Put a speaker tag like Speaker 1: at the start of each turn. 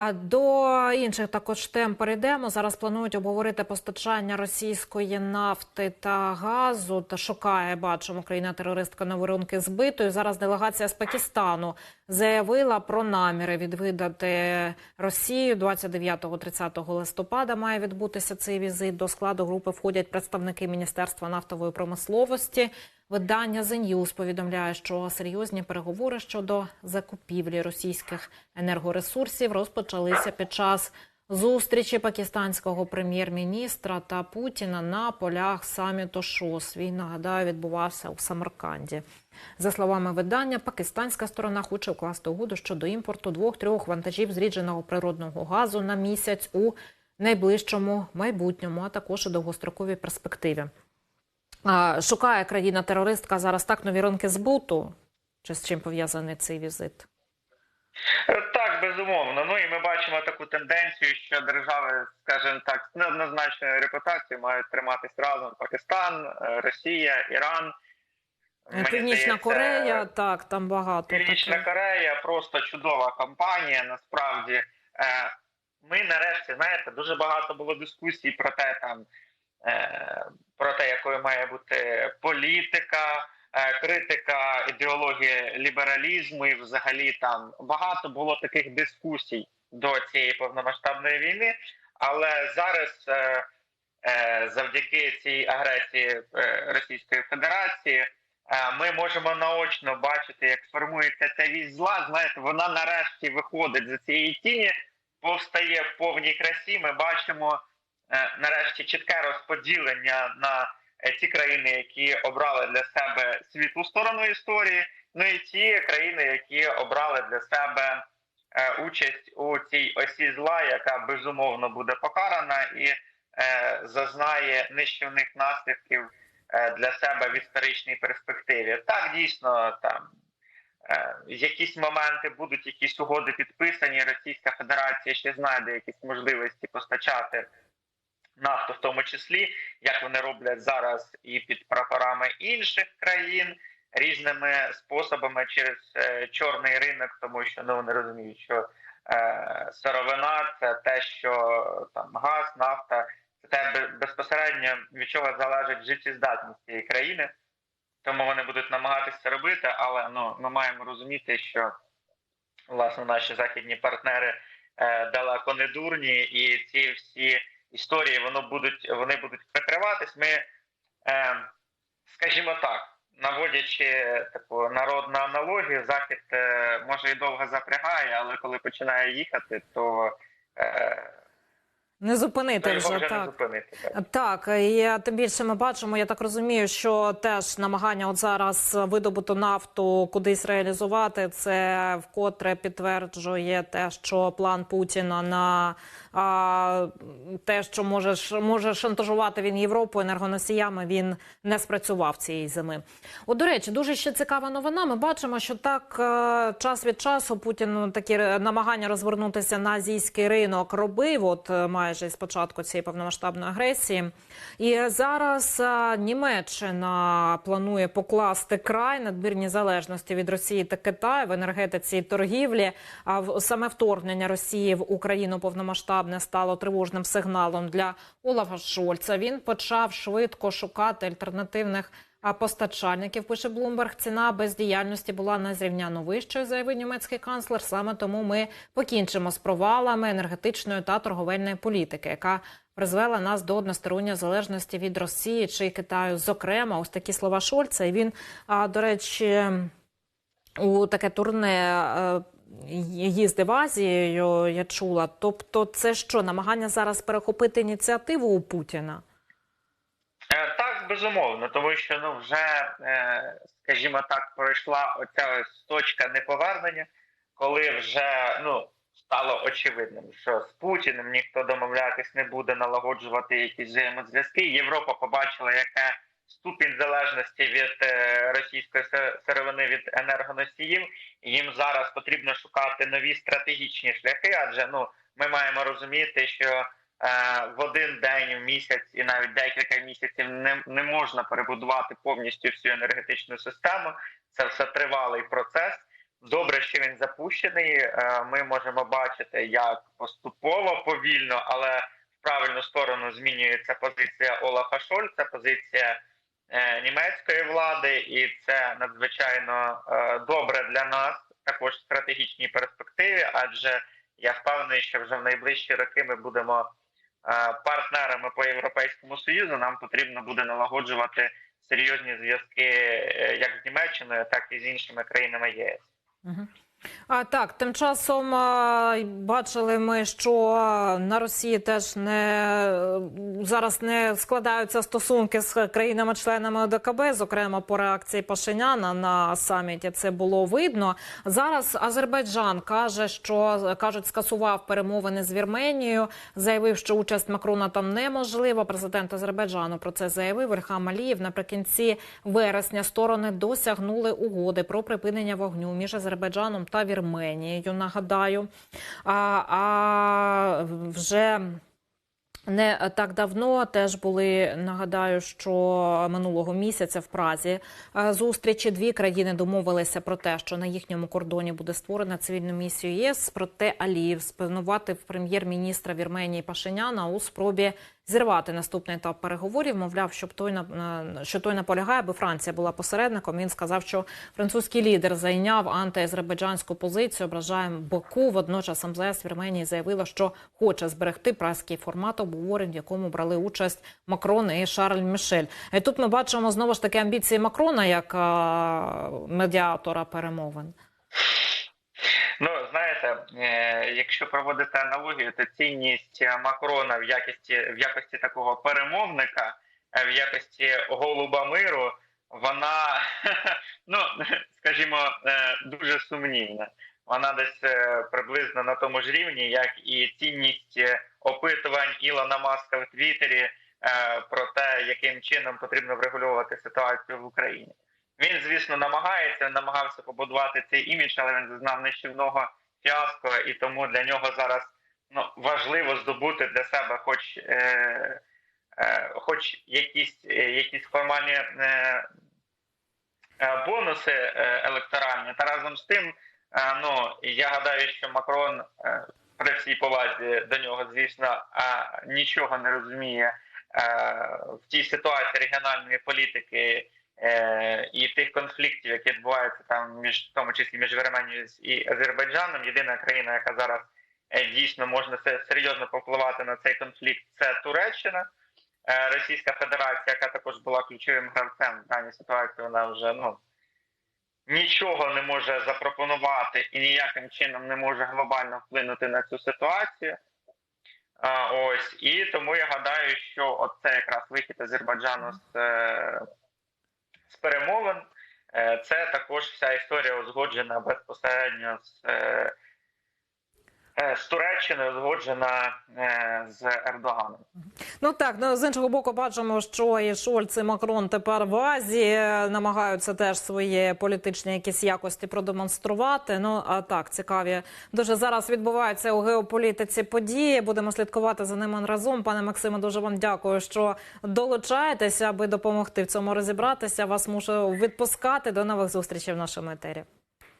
Speaker 1: А до інших також тем перейдемо. Зараз планують обговорити постачання російської нафти та газу. Та шукає, бачимо, країна-терористка на вирунки збитою. Зараз делегація з Пакистану заявила про наміри відвідати Росію 29-30 листопада. Має відбутися цей візит. До складу групи входять представники Міністерства нафтової промисловості. Видання The News повідомляє, що серйозні переговори щодо закупівлі російських енергоресурсів розпочалися під час зустрічі пакистанського прем'єр-міністра та Путіна на полях саміту ШОС. Він нагадаю відбувався у Самарканді. За словами видання, пакистанська сторона хоче укласти угоду щодо імпорту двох-трьох вантажів зрідженого природного газу на місяць у найближчому майбутньому, а також у довгостроковій перспективі. Шукає країна-терористка зараз так нові ринки збуту. Чи з чим пов'язаний цей візит?
Speaker 2: Так, безумовно. Ну і ми бачимо таку тенденцію, що держави, скажімо так, з неоднозначною репутацією мають триматись разом: Пакистан, е, Росія, Іран. Мені
Speaker 1: Північна
Speaker 2: здається,
Speaker 1: Корея, так, там багато.
Speaker 2: Північна
Speaker 1: таких.
Speaker 2: Корея просто чудова компанія. Насправді, Е, ми нарешті знаєте, дуже багато було дискусій про те, там е, про те, якою має бути політика, е, критика ідеології лібералізму, і взагалі там багато було таких дискусій до цієї повномасштабної війни. Але зараз, е, е, завдяки цій агресії Російської Федерації. Ми можемо наочно бачити, як формується ця вісь зла. Знаєте, вона нарешті виходить з цієї тіні, повстає в повній красі. Ми бачимо нарешті чітке розподілення на е, ті країни, які обрали для себе світлу сторону історії. Ну і ті країни, які обрали для себе е, участь у цій осі зла, яка безумовно буде покарана і е, зазнає нищівних наслідків е, для себе в історичній перспективі. Так, дійсно, там е, якісь моменти будуть, якісь угоди підписані. Російська Федерація ще знайде якісь можливості постачати нафту, в тому числі, як вони роблять зараз і під прапорами інших країн. Різними способами через е, чорний ринок, тому що ну вони розуміють, що е, сировина це те, що там газ, нафта, це безпосередньо від чого залежить життєздатність цієї країни. Тому вони будуть намагатися робити, але ну ми маємо розуміти, що власне наші західні партнери е, далеко не дурні, і ці всі історії воно будуть вони будуть прикриватись. Ми, е, скажімо так, наводячи таку народну аналогію, захід е, може і довго запрягає, але коли починає їхати, то е,
Speaker 1: Не зупинити вже
Speaker 2: вже не зупинити. Так.
Speaker 1: Так, і тим більше ми бачимо, я так розумію, що теж намагання от зараз видобуту нафту кудись реалізувати, це вкотре підтверджує те, що план Путіна на а, те, що може, може шантажувати він Європу енергоносіями, він не спрацював цієї зими. От, до речі, дуже ще цікава новина. Ми бачимо, що так е, час від часу Путін такі намагання розвернутися на азійський ринок робив. От е, майже з початку цієї повномасштабної агресії. І зараз е, Німеччина планує покласти край надмірній залежності від Росії та Китаю в енергетиці і торгівлі. А в- саме вторгнення Росії в Україну повномасштабне стало тривожним сигналом для Олафа Шольца. Він почав швидко шукати альтернативних. А постачальників пише Блумберг, ціна бездіяльності була незрівняно вищою, заявив німецький канцлер. Саме тому ми покінчимо з провалами енергетичної та торговельної політики, яка призвела нас до односторонньої залежності від Росії чи Китаю. Зокрема, ось такі слова Шольца. І він, до речі, у таке турне. е, Їздив Азією, я чула. Тобто, це що намагання зараз перехопити ініціативу у Путіна?
Speaker 2: Безумовно, тому що ну вже, е, скажімо так, пройшла оця ось точка неповернення, коли вже ну стало очевидним, що з Путіним ніхто домовлятись не буде, налагоджувати якісь взаємозв'язки. Європа побачила, яке ступінь залежності від е, російської сировини від енергоносіїв. Їм зараз потрібно шукати нові стратегічні шляхи, адже ну ми маємо розуміти, що в один день, в місяць і навіть декілька місяців не, не можна перебудувати повністю всю енергетичну систему. Це все тривалий процес. Добре, що він запущений. Е, Ми можемо бачити, як поступово повільно, але в правильну сторону змінюється позиція Олафа Шольца, позиція е, німецької влади, і це надзвичайно е, добре для нас, також в стратегічній перспективі, адже я впевнений, що вже в найближчі роки ми будемо е, партнерами по Європейському Союзу. Нам потрібно буде налагоджувати серйозні зв'язки е, як з Німеччиною, так і з іншими країнами ЄС.
Speaker 1: А так, тим часом бачили ми, що на Росії теж не зараз не складаються стосунки з країнами-членами ОДКБ, зокрема по реакції Пашиняна на саміті. Це було видно. Зараз Азербайджан каже, що кажуть, скасував перемовини з Вірменією, заявив, що участь Макрона там неможлива. Президент Азербайджану про це заявив. Ільхам Алієв наприкінці вересня сторони досягнули угоди про припинення вогню між Азербайджаном та Вірменією. Нагадаю, а, а вже. Не так давно теж були нагадаю, що минулого місяця в Празі зустрічі дві країни домовилися про те, що на їхньому кордоні буде створена цивільну місію ЄС. Проте Аліїв спинуватив прем'єр-міністра Вірменії Пашиняна у спробі зірвати наступний етап переговорів. Мовляв, щоб той на що той наполягає, аби Франція була посередником. Він сказав, що французький лідер зайняв антиазербайджанську позицію. Ображає Баку. Водночас МЗС Вірменії заявила, що хоче зберегти праський формат обговорень, в якому брали участь Макрон і Шарль Мішель. І тут ми бачимо знову ж таки амбіції Макрона як медіатора перемовин.
Speaker 2: Ну знаєте, е, якщо проводити аналогію, то цінність Макрона в якості в якості такого перемовника, е, в якості голуба миру, вона ну скажімо, е, дуже сумнівна. Вона десь е, приблизно на тому ж рівні, як і цінність е, опитувань Ілона Маска в Твіттері е, про те, яким чином потрібно врегульовувати ситуацію в Україні. Він, звісно, намагається, намагався побудувати цей імідж, але він зазнав нищівного фіаско, і тому для нього зараз ну, важливо здобути для себе, хоч, е, е, хоч якісь, е, якісь формальні е, е, бонуси е, електоральні. Та разом з тим, е, ну я гадаю, що Макрон е, при всій повазі до нього, звісно, е, нічого не розуміє е, в тій ситуації регіональної політики і тих конфліктів, які відбуваються там між в тому числі між Вірменією і Азербайджаном. Єдина країна, яка зараз е, дійсно можна серйозно повпливати на цей конфлікт, це Туреччина. Е, Російська Федерація, яка також була ключовим гравцем в даній ситуації, вона вже ну нічого не може запропонувати і ніяким чином не може глобально вплинути на цю ситуацію. Ось і тому я гадаю, що оце якраз вихід Азербайджану з, е, з перемовин. Е, Це також вся історія узгоджена безпосередньо з, е, з Туреччиною, узгоджена е, з Ердоганом.
Speaker 1: Ну так, ну з іншого боку, бачимо, що і Шольц, і Макрон тепер в Азії е, намагаються теж свої політичні якісь якості продемонструвати. Ну а так цікаві дуже зараз відбуваються у геополітиці події. Будемо слідкувати за ними разом. Пане Максиме, дуже вам дякую, що долучаєтеся, аби допомогти в цьому розібратися. Вас мушу відпускати. До нових зустрічей в нашому етері.